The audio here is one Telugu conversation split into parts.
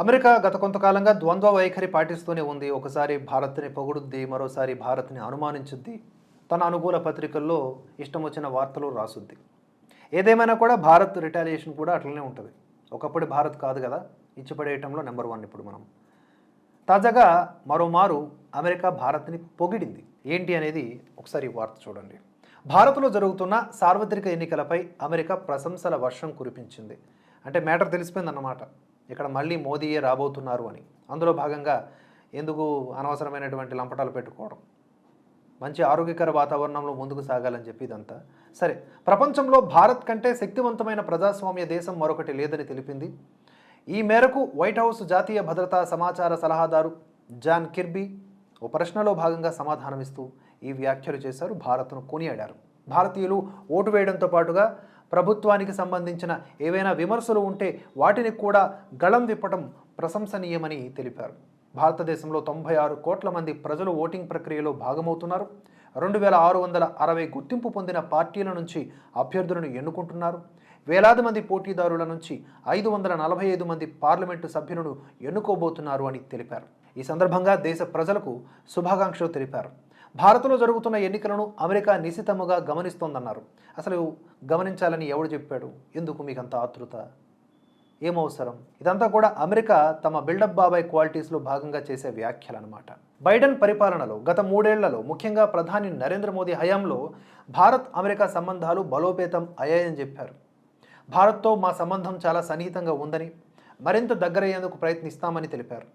అమెరికా గత కొంతకాలంగా ద్వంద్వ వైఖరి పాటిస్తూనే ఉంది. ఒకసారి భారత్ని పొగుడుద్ది మరోసారి భారత్ని అనుమానించుద్ది. తన అనుకూల పత్రికల్లో ఇష్టం వచ్చిన వార్తలు రాసుద్ది. ఏదేమైనా కూడా భారత్ రిటాలియేషన్ కూడా అట్లనే ఉంటుంది. ఒకప్పుడు భారత్ కాదు కదా ఇచ్చిపడేయటంలో నెంబర్ వన్ ఇప్పుడు మనం. తాజాగా మరోమారు అమెరికా భారత్ని పొగిడింది. ఏంటి అనేది ఒకసారి వార్త చూడండి. భారత్లో జరుగుతున్న సార్వత్రిక ఎన్నికలపై అమెరికా ప్రశంసల వర్షం కురిపించింది. అంటే మ్యాటర్ తెలిసిపోయిందన్నమాట. ఇక్కడ మళ్ళీ మోదీయే రాబోతున్నారు అని. అందులో భాగంగా ఎందుకు అనవసరమైనటువంటి లంపటాలు పెట్టుకోవడం? మంచి ఆరోగ్యకర వాతావరణంలో ముందుకు సాగాలని చెప్పి ఇదంతా. సరే ప్రపంచంలో భారత్ కంటే శక్తివంతమైన ప్రజాస్వామ్య దేశం మరొకటి లేదని తెలిపింది. ఈ మేరకు వైట్ హౌస్ జాతీయ భద్రతా సమాచార సలహాదారు జాన్ కిర్బీ ఓ ప్రశ్నలో భాగంగా సమాధానమిస్తూ ఈ వ్యాఖ్యలు చేశారు. భారత్ను కొనియాడారు. భారతీయులు ఓటు వేయడంతో పాటుగా ప్రభుత్వానికి సంబంధించిన ఏవైనా విమర్శలు ఉంటే వాటిని కూడా గళం విప్పటం ప్రశంసనీయమని తెలిపారు. భారతదేశంలో తొంభై ఆరు కోట్ల మంది ప్రజలు ఓటింగ్ ప్రక్రియలో భాగమవుతున్నారు. రెండు వేల ఆరు వందల అరవై గుర్తింపు పొందిన పార్టీల నుంచి అభ్యర్థులను ఎన్నుకుంటున్నారు. వేలాది మంది పోటీదారుల నుంచి ఐదు వందల నలభై ఐదు మంది పార్లమెంటు సభ్యులను ఎన్నుకోబోతున్నారు అని తెలిపారు. ఈ సందర్భంగా దేశ ప్రజలకు శుభాకాంక్షలు తెలిపారు. భారత్లో జరుగుతున్న ఎన్నికలను అమెరికా నిశితముగా గమనిస్తోందన్నారు. అసలు గమనించాలని ఎవడు చెప్పాడు? ఎందుకు మీకు అంత ఆతృత ఏమవసరం ఇదంతా కూడా అమెరికా తమ బిల్డప్ బాబాయ్ క్వాలిటీస్లో భాగంగా చేసే వ్యాఖ్యలు అనమాట బైడెన్ పరిపాలనలో గత మూడేళ్ళలో ముఖ్యంగా ప్రధాని నరేంద్ర మోదీ హయాంలో భారత్ అమెరికా సంబంధాలు బలోపేతం అయ్యాయని చెప్పారు. భారత్తో మా సంబంధం చాలా సన్నిహితంగా ఉందని మరింత దగ్గరయ్యేందుకు ప్రయత్నిస్తామని తెలిపారు.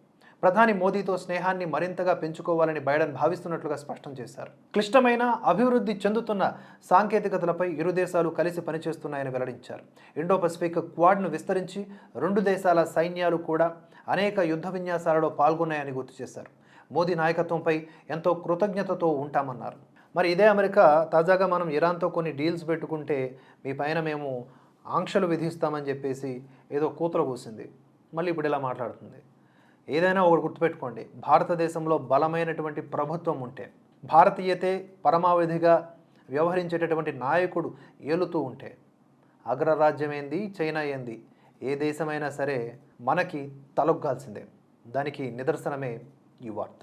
ప్రధాని మోదీతో స్నేహాన్ని మరింతగా పెంచుకోవాలని బైడెన్ భావిస్తున్నట్లుగా స్పష్టం చేశారు. క్లిష్టమైన అభివృద్ధి చెందుతున్న సాంకేతికతలపై ఇరు దేశాలు కలిసి పనిచేస్తున్నాయని వెల్లడించారు. ఇండో పసిఫిక్ క్వాడ్ను విస్తరించి రెండు దేశాల సైన్యాలు కూడా అనేక యుద్ధ విన్యాసాలలో పాల్గొన్నాయని గుర్తు చేశారు. మోదీ నాయకత్వంపై ఎంతో కృతజ్ఞతతో ఉంటామన్నారు. మరి ఇదే అమెరికా తాజాగా మనం ఇరాన్తో కొన్ని డీల్స్ పెట్టుకుంటే మీ పైన మేము ఆంక్షలు విధిస్తామని చెప్పేసి ఏదో కూతురు కూసింది. మళ్ళీ ఇప్పుడు ఇలా మాట్లాడుతుంది. ఏదైనా ఒకటి గుర్తుపెట్టుకోండి. భారతదేశంలో బలమైనటువంటి ప్రభుత్వం ఉంటే భారతీయతే పరమావధిగా వ్యవహరించేటటువంటి నాయకుడు ఏలుతూ ఉంటే అగ్రరాజ్యం ఏంది చైనా ఏంది ఏ దేశమైనా సరే మనకి తలొగ్గాల్సిందే. దానికి నిదర్శనమే ఈ వార్త.